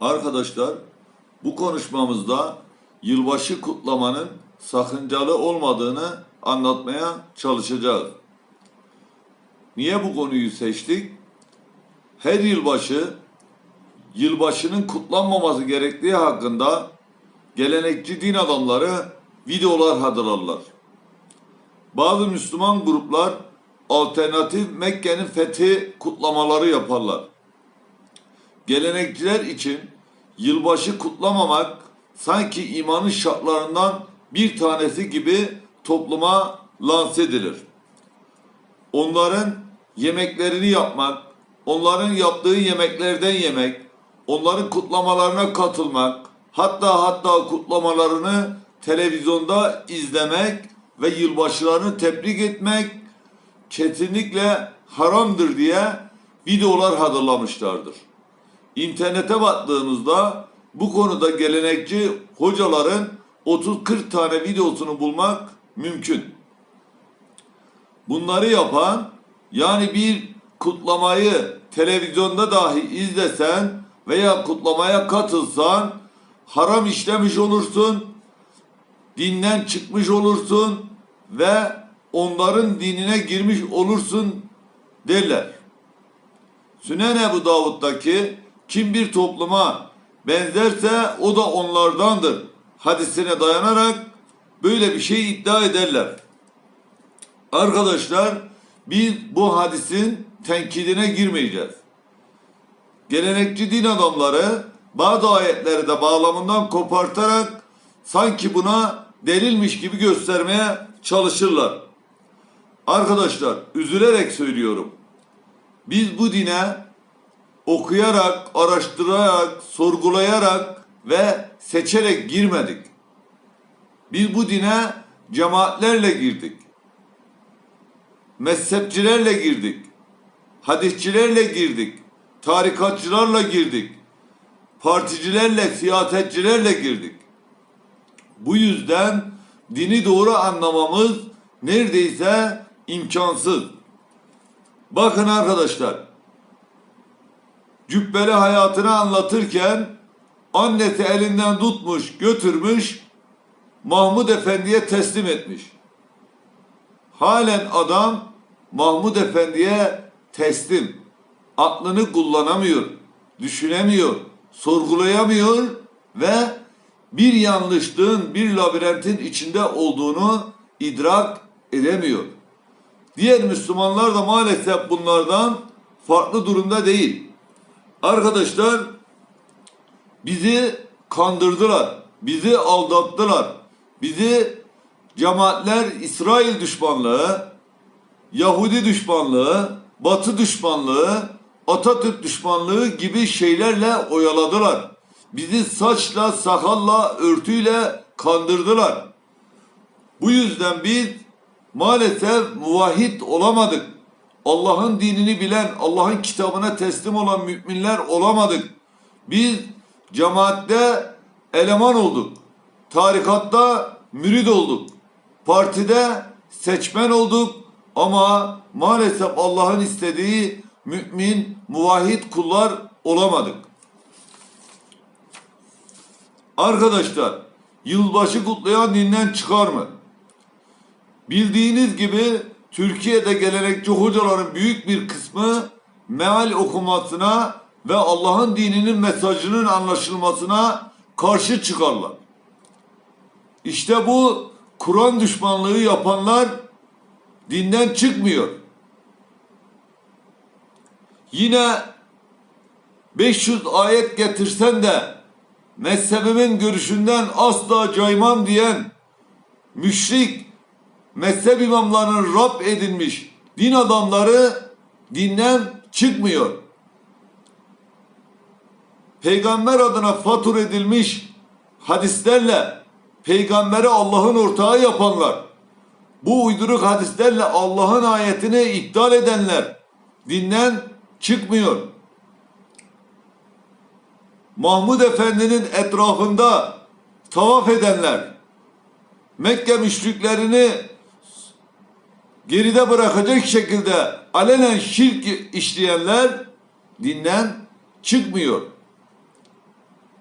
Arkadaşlar bu konuşmamızda yılbaşı kutlamanın sakıncalı olmadığını anlatmaya çalışacağız. Niye bu konuyu seçtik? Her yılbaşı yılbaşının kutlanmaması gerektiği hakkında gelenekçi din adamları videolar hazırlarlar. Bazı Müslüman gruplar alternatif Mekke'nin fethi kutlamaları yaparlar. Gelenekçiler için yılbaşı kutlamamak sanki imanın şartlarından bir tanesi gibi topluma lanse edilir. Onların yemeklerini yapmak, onların yaptığı yemeklerden yemek, onların kutlamalarına katılmak, hatta hatta kutlamalarını televizyonda izlemek ve yılbaşılarını tebrik etmek kesinlikle haramdır diye videolar hazırlamışlardır. İnternete baktığınızda bu konuda gelenekçi hocaların 30-40 tane videosunu bulmak mümkün. Bunları yapan yani bir kutlamayı televizyonda dahi izlesen veya kutlamaya katılsan haram işlemiş olursun, dinden çıkmış olursun ve onların dinine girmiş olursun derler. Sünen Ebu Davud'daki kim bir topluma benzerse o da onlardandır hadisine dayanarak böyle bir şey iddia ederler. Arkadaşlar biz bu hadisin tenkidine girmeyeceğiz. Gelenekçi din adamları bazı ayetleri de bağlamından kopartarak sanki buna delilmiş gibi göstermeye çalışırlar. Arkadaşlar üzülerek söylüyorum. Biz bu dine okuyarak, araştırarak, sorgulayarak ve seçerek girmedik. Biz bu dine cemaatlerle girdik. Mezhepçilerle girdik. Hadisçilerle girdik. Tarikatçılarla girdik. Particilerle, siyasetçilerle girdik. Bu yüzden dini doğru anlamamız neredeyse imkansız. Bakın arkadaşlar, cübbeli hayatını anlatırken annesi elinden tutmuş, götürmüş, Mahmud Efendi'ye teslim etmiş. Halen adam Mahmud Efendi'ye teslim. Aklını kullanamıyor, düşünemiyor, sorgulayamıyor ve bir yanlışlığın, bir labirentin içinde olduğunu idrak edemiyor. Diğer Müslümanlar da maalesef bunlardan farklı durumda değil. Arkadaşlar bizi kandırdılar, bizi aldattılar, bizi cemaatler İsrail düşmanlığı, Yahudi düşmanlığı, Batı düşmanlığı, Atatürk düşmanlığı gibi şeylerle oyaladılar. Bizi saçla, sakalla, örtüyle kandırdılar. Bu yüzden biz maalesef muvahhid olamadık. Allah'ın dinini bilen, Allah'ın kitabına teslim olan müminler olamadık. Biz cemaatte eleman olduk. Tarikatta mürid olduk. Partide seçmen olduk. Ama maalesef Allah'ın istediği mümin, muvahhid kullar olamadık. Arkadaşlar, yılbaşı kutlayan dinden çıkar mı? Bildiğiniz gibi Türkiye'de gelenekçi hocaların büyük bir kısmı meal okumasına ve Allah'ın dininin mesajının anlaşılmasına karşı çıkarlar. İşte bu Kur'an düşmanlığı yapanlar dinden çıkmıyor. Yine 500 ayet getirsen de mezhebimin görüşünden asla caymam diyen müşrik mezhep imamlarının Rab edinmiş din adamları dinden çıkmıyor. Peygamber adına fatur edilmiş hadislerle peygamberi Allah'ın ortağı yapanlar, bu uyduruk hadislerle Allah'ın ayetini iptal edenler dinden çıkmıyor. Mahmud Efendi'nin etrafında tavaf edenler, Mekke müşriklerini geride bırakacak şekilde alenen şirk işleyenler dinden çıkmıyor.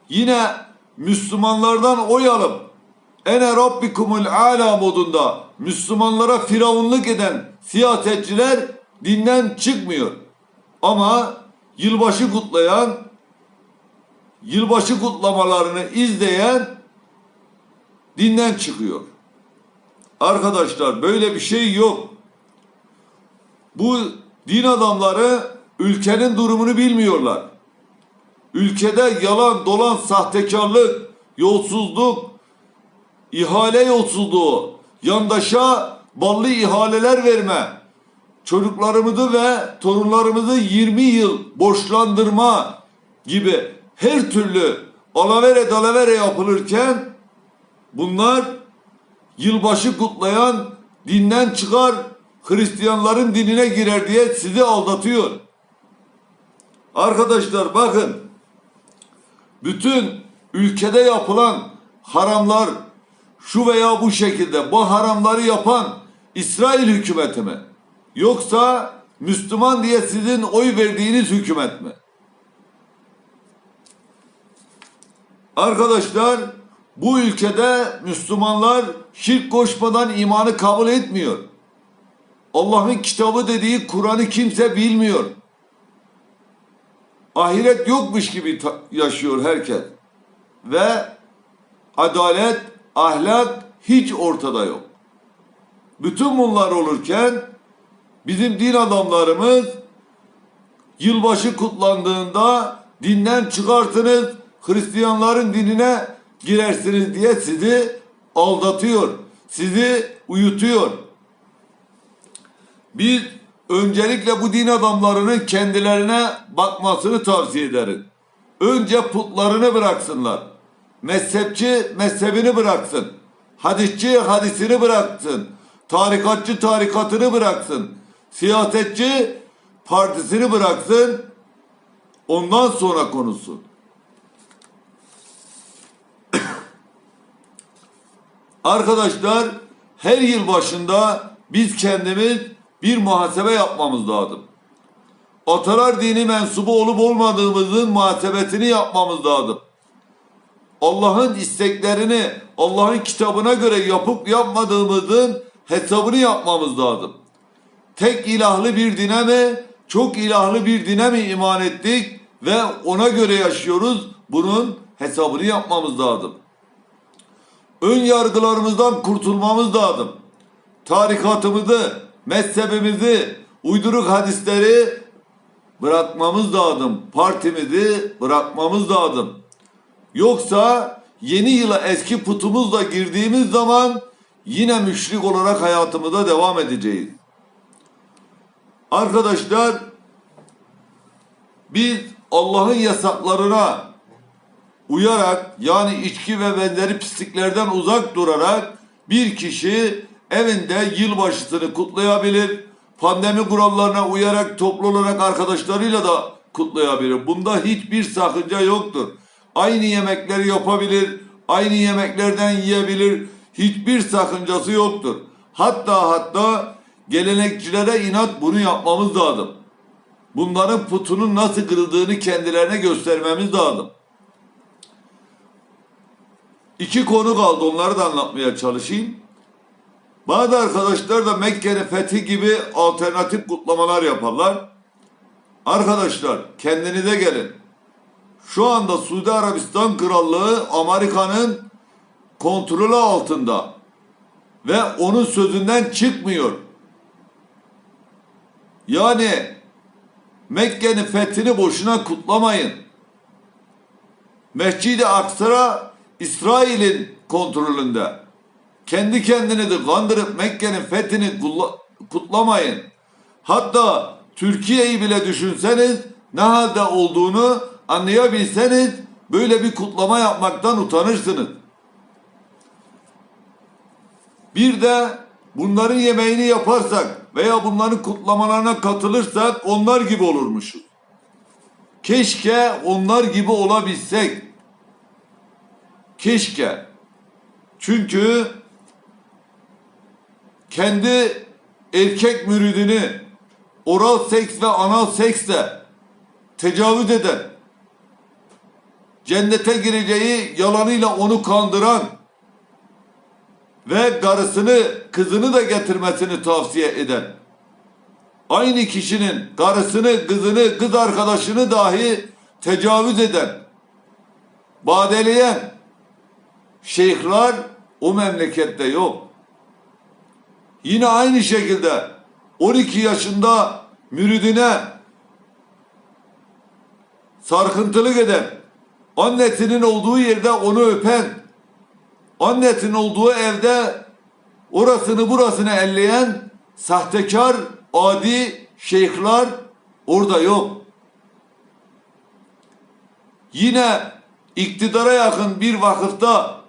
yine Müslümanlardan oy alıp ene rabbikumul ala modunda Müslümanlara firavunluk eden siyasetçiler dinden çıkmıyor. Ama yılbaşı kutlayan, yılbaşı kutlamalarını izleyen dinden çıkıyor. Arkadaşlar böyle bir şey yok. Bu din adamları ülkenin durumunu bilmiyorlar. Ülkede yalan, dolan, sahtekarlık, yolsuzluk, ihale yolsuzluğu, yandaşa ballı ihaleler verme, çocuklarımızı ve torunlarımızı 20 yıl borçlandırma gibi her türlü alavere dalavere yapılırken bunlar yılbaşı kutlayan dinden çıkar Hristiyanların dinine girer diye sizi aldatıyor. Arkadaşlar bakın bütün ülkede yapılan haramlar şu veya bu şekilde bu haramları yapan İsrail hükümeti mi? Yoksa Müslüman diye sizin oy verdiğiniz hükümet mi? Arkadaşlar bu ülkede Müslümanlar şirk koşmadan imanı kabul etmiyor. Allah'ın kitabı dediği Kur'an'ı kimse bilmiyor. Ahiret yokmuş gibi yaşıyor herkes. Ve adalet, ahlak hiç ortada yok. Bütün bunlar olurken bizim din adamlarımız yılbaşı kutlandığında dinden çıkartınız, Hristiyanların dinine girersiniz diye sizi aldatıyor, sizi uyutuyor. Biz öncelikle bu din adamlarının kendilerine bakmasını tavsiye ederim. Önce putlarını bıraksınlar. Mezhepçi mezhebini bıraksın. Hadisçi hadisini bıraksın. Tarikatçı tarikatını bıraksın. Siyasetçi partisini bıraksın. Ondan sonra konuşsun. Arkadaşlar her yıl başında biz kendimiz bir muhasebe yapmamız lazım. Atalar dini mensubu olup olmadığımızın muhasebesini yapmamız lazım. Allah'ın isteklerini Allah'ın kitabına göre yapıp yapmadığımızın hesabını yapmamız lazım. Tek ilahlı bir dine mi, çok ilahlı bir dine mi iman ettik ve ona göre yaşıyoruz? Bunun hesabını yapmamız lazım. Ön yargılarımızdan kurtulmamız lazım. Tarikatımızı, mezhebimizi, uyduruk hadisleri bırakmamız lazım. Partimizi bırakmamız lazım. Yoksa yeni yıla eski putumuzla girdiğimiz zaman yine müşrik olarak hayatımıza devam edeceğiz. Arkadaşlar biz Allah'ın yasaklarına uyarak yani içki ve benzeri pisliklerden uzak durarak bir kişi evinde yılbaşısını kutlayabilir. Pandemi kurallarına uyarak toplu olarak arkadaşlarıyla da kutlayabilir. Bunda hiçbir sakınca yoktur. Aynı yemekleri yapabilir, aynı yemeklerden yiyebilir. Hiçbir sakıncası yoktur. Hatta hatta gelenekçilere inat bunu yapmamız lazım. Bunların putunun nasıl kırıldığını kendilerine göstermemiz lazım. İki konu kaldı onları da anlatmaya çalışayım. Bazı arkadaşlar da Mekke'nin fethi gibi alternatif kutlamalar yaparlar. Arkadaşlar kendinize gelin. Şu anda Suudi Arabistan Krallığı Amerika'nın kontrolü altında ve onun sözünden çıkmıyor. Yani Mekke'nin fethini boşuna kutlamayın. Mescid-i Aksa İsrail'in kontrolünde. Kendi kendinizi kandırıp Mekke'nin fethini kutlamayın. Hatta Türkiye'yi bile düşünseniz ne halde olduğunu anlayabilseniz böyle bir kutlama yapmaktan utanırsınız. Bir de bunların yemeğini yaparsak veya bunların kutlamalarına katılırsak onlar gibi olurmuşuz. Keşke onlar gibi olabilsek. Keşke. Çünkü kendi erkek müridini oral seks ve anal seksle tecavüz eden cennete gireceği yalanıyla onu kandıran ve karısını, kızını da getirmesini tavsiye eden, aynı kişinin karısını, kızını, kız arkadaşını dahi tecavüz eden, badeleyen şeyhler o memlekette yok. Yine aynı şekilde 12 yaşında müridine sarkıntılık eden, annesinin olduğu yerde onu öpen, annesinin olduğu evde orasını burasını elleyen sahtekar, adi şeyhler orada yok. Yine iktidara yakın bir vakıfta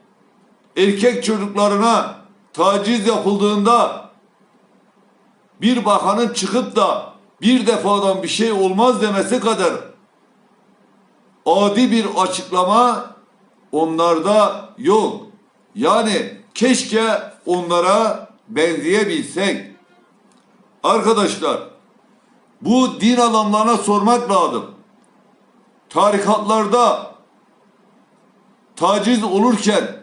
erkek çocuklarına taciz yapıldığında bir bakanın çıkıp da bir defadan bir şey olmaz demesi kadar adi bir açıklama onlarda yok. Yani keşke onlara benzeyebilsek. Arkadaşlar bu din adamlarına sormak lazım. Tarikatlarda taciz olurken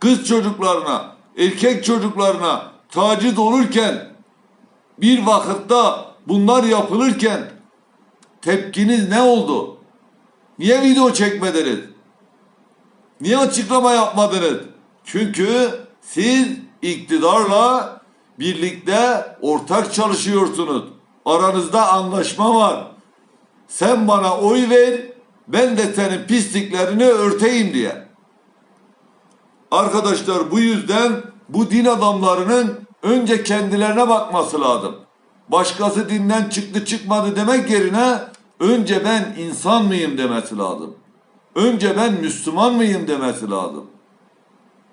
kız çocuklarına, erkek çocuklarına taciz olurken bir vakıfta bunlar yapılırken tepkiniz ne oldu? Niye video çekmediniz? Niye açıklama yapmadınız? Çünkü siz iktidarla birlikte ortak çalışıyorsunuz. Aranızda anlaşma var. Sen bana oy ver, ben de senin pisliklerini örteyim diye. Arkadaşlar bu yüzden bu din adamlarının önce kendilerine bakması lazım. Başkası dinden çıktı çıkmadı demek yerine önce ben insan mıyım demesi lazım. Önce ben Müslüman mıyım demesi lazım.